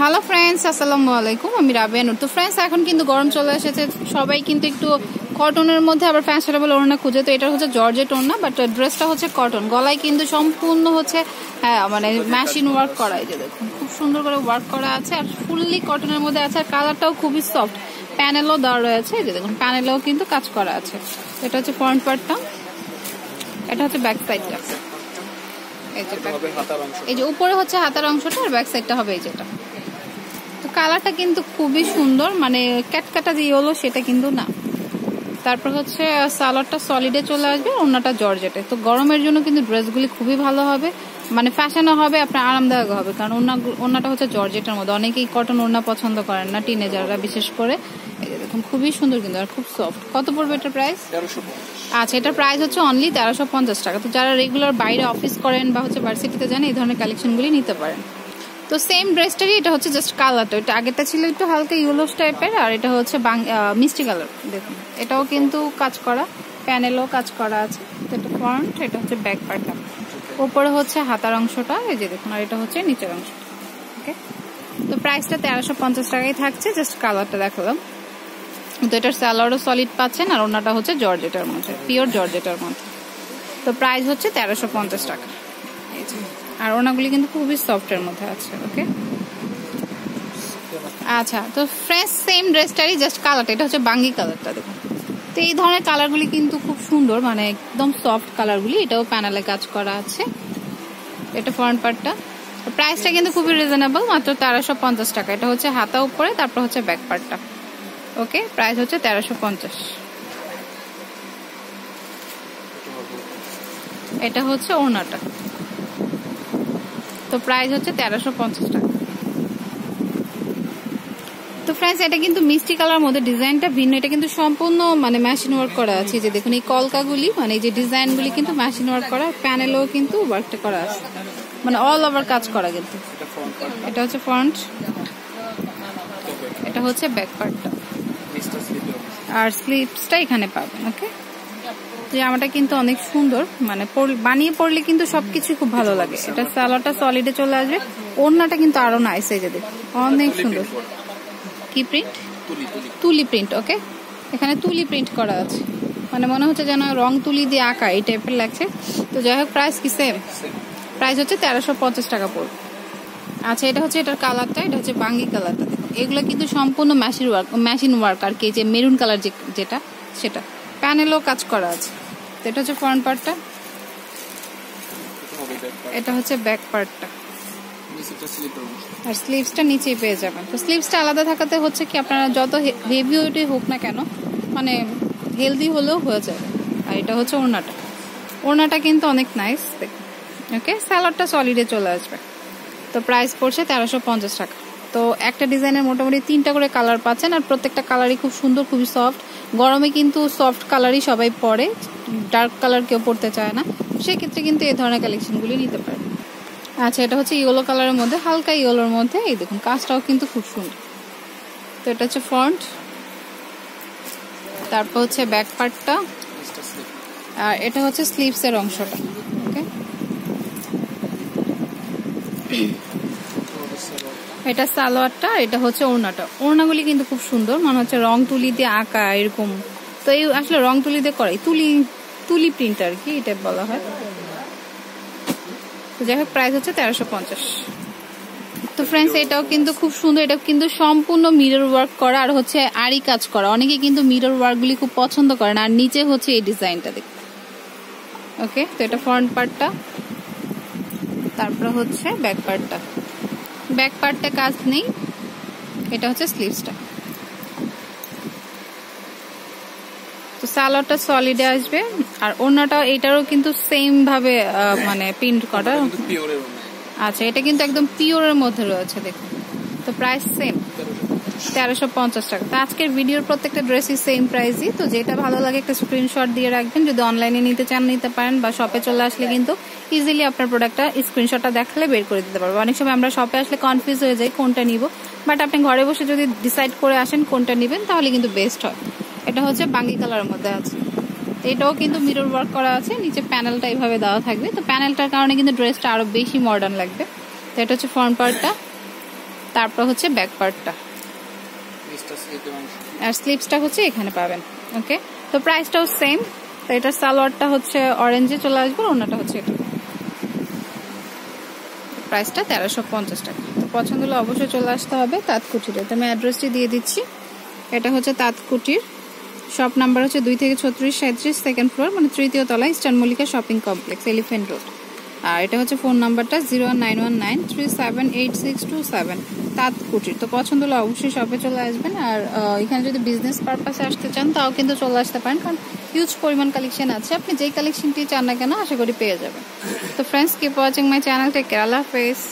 Hello friends আসসালামু আলাইকুম আমি রাবিয়া নুর। তো ফ্রেন্ডস এখন কিন্তু গরম চলে এসেছে। সবাই কিন্তু একটু কটনের মধ্যে আবার ফ্যাশনেবল ওড়না খুঁজে। তো এটা হচ্ছে জর্জেট ওড়না বাট ড্রেসটা হচ্ছে কটন গলায় কিন্তু সম্পূর্ণ হচ্ছে হ্যাঁ মানে মেশিন ওয়ার্ক করা এই যে দেখুন। খুব সুন্দর করে ওয়ার্ক করা আছে আর ফুললি কটনের মধ্যে আছে। আর কালারটাও খুবই সফট প্যানেলও দেওয়া রয়েছে। এই যে দেখুন প্যানেলেও কিন্তু কাজ করা আছে। এটা হচ্ছে ফ্রন্ট পার্টটা এটা হচ্ছে ব্যাক সাইডটা এই যে উপরে হচ্ছে হাতার অংশটা আর ব্যাক সাইডটা হবে এই যেটা কালারটা কিন্তু খুবই সুন্দর মানে ক্যাটকাটা যে হলো সেটা কিন্তু না। তারপর হচ্ছে সালোয়ারটা সলিডে চলে আসবে অন্যটা জর্জেটে তো গরমের জন্য কিন্তু ড্রেসগুলি খুবই ভালো হবে। মানে ফ্যাশনও হবে আপনার আরামদায়ক হবে। কারণ ওনা ওনাটা হচ্ছে জর্জেটের মধ্যে। অনেকেই কটন ওড়না পছন্দ করেন না টিনেজাররা বিশেষ করে। দেখুন খুবই সুন্দর কিন্তু আর খুব সফট কত পড়বে এটার প্রাইস আচ্ছা এটার প্রাইস হচ্ছে অনলি তেরোশো পঞ্চাশ টাকা। তো যারা রেগুলার বাইরে অফিস করেন বা হচ্ছে ভার্সিটিতে যান এই ধরনের কালেকশনগুলি নিতে পারেন। তো সেম ড্রেসটারই এটা হচ্ছে জাস্ট কালারটা এটা আগেরটা ছিল একটু হালকা ইউলোস টাইপের আর এটা হচ্ছে মিষ্টি কালার দেখুন। এটাও কিন্তু কাজ করা প্যানেলও কাজ করা আছে। তো এটা ফ্রন্ট এটা হচ্ছে ব্যাক পার্টটা ওপরে হচ্ছে হাতার অংশটা, এই যে দেখুন, আর এটা হচ্ছে নিচের অংশ ওকে তো প্রাইসটা তেরোশো পঞ্চাশ টাকাই থাকছে জাস্ট কালারটা দেখালাম। তো এটার স্যালারও সলিড পাচ্ছেন, আর ওনাটা হচ্ছে জর্জেটার মধ্যে পিওর জর্জেটার মধ্যে। তো প্রাইস হচ্ছে তেরোশো পঞ্চাশ টাকা। এই। আর ওনাগুলি কিন্তু খুবই সফটের মধ্যে আছে, ওকে? আচ্ছা তো ফ্রেশ সেম ড্রেসটারই জাস্ট কালারটা, এটা হচ্ছে বাঙ্গি কালারটা, দেখুন। তো এই ধরনের কালারগুলি কিন্তু খুব সুন্দর মানে একদম সফট কালারগুলি, এটাও প্যানেলে কাজ করা আছে। এটা ফ্রন্ট পার্টটা প্রাইসটা কিন্তু খুবই রিজনেবল মাত্র তেরোশো পঞ্চাশ টাকা। এটা হচ্ছে হাতা উপরে, তারপর হচ্ছে ব্যাক পার্টটা ওকে প্রাইস হচ্ছে তেরোশো পঞ্চাশ। এটা হচ্ছে ওনাটা তো প্রাইস হচ্ছে তেরোশো পঞ্চাশ টাকা। তো ফ্রেন্ডস এটা কিন্তু মিষ্টি কালার মধ্যে ডিজাইনটা ভিন্ন। এটা কিন্তু সম্পূর্ণ মানে মেশিন ওয়ার্ক করা আছে। যে দেখুন, এই কলকাগুলি মানে এই যে ডিজাইনগুলি কিন্তু মেশিন ওয়ার্ক করা প্যানেলও কিন্তু ওয়ার্কটা করা আছে। মানে অল ওভার কাজ করা কিন্তু। এটা হচ্ছে ফ্রন্ট এটা হচ্ছে ব্যাক পার্টটা আর স্লিপসটা এখানে পাবেন ওকে জামাটা কিন্তু অনেক সুন্দর। মানে বানিয়ে পড়লে কিন্তু সবকিছু খুব ভালো লাগে। এটা সালোয়ারটা সলিডে চলে আসবে। ওড়নাটা কিন্তু আরও নাইস এই যে অনেক সুন্দর। কি প্রিন্ট তুলি প্রিন্ট ওকে এখানে তুলি প্রিন্ট করা আছে। মানে মনে হচ্ছে যেন রং তুলি দিয়ে আঁকা এই টাইপের লাগছে। তো যাই হোক প্রাইস কি সেম প্রাইস হচ্ছে তেরোশো পঞ্চাশ টাকা পড়বে। আচ্ছা এটা হচ্ছে এটার কালারটা এটা হচ্ছে বাঙ্গি কালারটা দেখুন এগুলো কিন্তু সম্পূর্ণ মেশিন ওয়ার্ক মেশিন ওয়ার্ক আর কি যে মেরুন কালার যেটা সেটা। প্যানেলও কাজ করা আছে। তো এটা হচ্ছে ফ্রন্ট পার্টটা এটা হচ্ছে ব্যাক পার্টটা আর স্লিভসটা নিচেই পেয়ে যাবেন। তো স্লিভসটা আলাদা থাকাতে হচ্ছে কি, আপনারা যত হেভি ওয়েটই হোক না কেন মানে হেলদি হলেও হয়ে যাবে। আর এটা হচ্ছে ওড়নাটা। ওড়নাটা কিন্তু অনেক নাইস ওকে স্যালাডটা সলিডে চলে আসবে। তো প্রাইস পড়ছে তেরোশো পঞ্চাশ টাকা। তো একটা ডিজাইনের মোটামুটি তিনটা করে কালার পাচ্ছেন আর প্রত্যেকটা কালারই খুব সুন্দর, খুবই সফট গরমে কিন্তু সফট কালারই সবাই পরে ডার্ক কালার কেউ পড়তে চায় না। সেক্ষেত্রে কিন্তু এই ধরনের কালেকশনগুলি নিতে পারে আচ্ছা এটা হচ্ছে ইয়েলো কালারের মধ্যে, হালকা ইয়েলোর মধ্যে। এই দেখুন, কাজটাও কিন্তু খুব সুন্দর। তো এটা হচ্ছে ফ্রন্ট তারপর হচ্ছে ব্যাক পার্টটা আর এটা হচ্ছে স্লিভসের অংশটা ওকে এটা সালোয়ারটা, এটা হচ্ছে ওড়নাটা। ওড়নাগুলি কিন্তু খুব সুন্দর, মনে হচ্ছে রং তুলি দিয়ে আঁকা এরকম। তো এই আসলে রং তুলি দিয়ে করাই, তুলি তুলি প্রিন্ট আর কি এটা বলা হয়। তো যাই হোক প্রাইস হচ্ছে তেরোশো পঞ্চাশ। তো ফ্রেন্ডস এটাও কিন্তু খুব সুন্দর, এটা কিন্তু সম্পূর্ণ মিরর ওয়ার্ক করা আর হচ্ছে আড়ি কাজ করা। অনেকে কিন্তু মিরর ওয়ার্কগুলি খুব পছন্দ করেন আর নিচে হচ্ছে এই ডিজাইনটা দেখ ওকে তো এটা ফ্রন্ট পার্টটা তারপর হচ্ছে ব্যাক পার্টটা ব্যাক পার্টটা কাজ নেই। এটা হচ্ছে স্লিভসটা তো সালোয়ারটা সলিডে আসবে। আর অন্যটা এটারও কিন্তু সেম ভাবে মানে প্রিন্ট করা। আচ্ছা এটা কিন্তু একদম পিওরের মধ্যে রয়েছে দেখুন। তো প্রাইস সেম তেরোশো পঞ্চাশ টাকা। তো আজকের ভিডিওর প্রত্যেকটা ড্রেসই সেম প্রাইসই তো যেটা ভালো লাগে একটা স্ক্রিনশট দিয়ে রাখবেন। যদি অনলাইনে নিতে চান, নিতে পারেন বা শপে চলে আসলে কিন্তু ইজিলি আপনার প্রোডাক্টটা স্ক্রিনশটটা দেখালে বের করে দিতে পারব। অনেক সময় আমরা শপে আসলে কনফিউজ হয়ে যাই, কোনটা নিব? বাট আপনি ঘরে বসে যদি ডিসাইড করে আসেন কোনটা নেবেন, তাহলে কিন্তু বেস্ট হয়। এটা হচ্ছে বাঙ্গি কালারের মধ্যে আছে। এটাও কিন্তু মিরর ওয়ার্ক করা আছে, নিচে প্যানেলটা এইভাবে দেওয়া থাকবে। তো প্যানেলটার কারণে কিন্তু ড্রেসটা আরও বেশি মডার্ন লাগবে। তো এটা হচ্ছে ফ্রন্ট পার্টটা তারপর হচ্ছে ব্যাক পার্টটা আর স্লিপসটা হচ্ছে এখানে পাবেন ওকে তো প্রাইসটাও সেম তো এটার সালোয়ারটা হচ্ছে অরেঞ্জে চলে আসবে ওনাটা হচ্ছে এটা। প্রাইসটা তেরোশো পঞ্চাশ টাকা। তো পছন্দ হলে অবশ্যই চলে আসতে হবে তাঁতকুটিরে তো আমি অ্যাড্রেসটি দিয়ে দিচ্ছি। এটা হচ্ছে তাঁতকুটির। শপ নাম্বার হচ্ছে দুই থেকে ছত্রিশ সাঁত্রিশ সেকেন্ড ফ্লোর মানে তৃতীয় তলা eastern Mallika shopping complex elephant road আর এটা হচ্ছে ফোন নাম্বারটা zero nine one nine three seven eight six two seven তো পছন্দ হলে অবশ্যই শপে চলে আসবেন। আর এখানে যদি বিজনেস পারপাসে আসতে চান, তাও কিন্তু চলে আসতে পারেন। কারণ হিউজ পরিমাণ কালেকশন আছে। আপনি যেই কালেকশনটি চান না কেন, আশা করি পেয়ে যাবেন। তো friends keep watching my channel tech Kerala face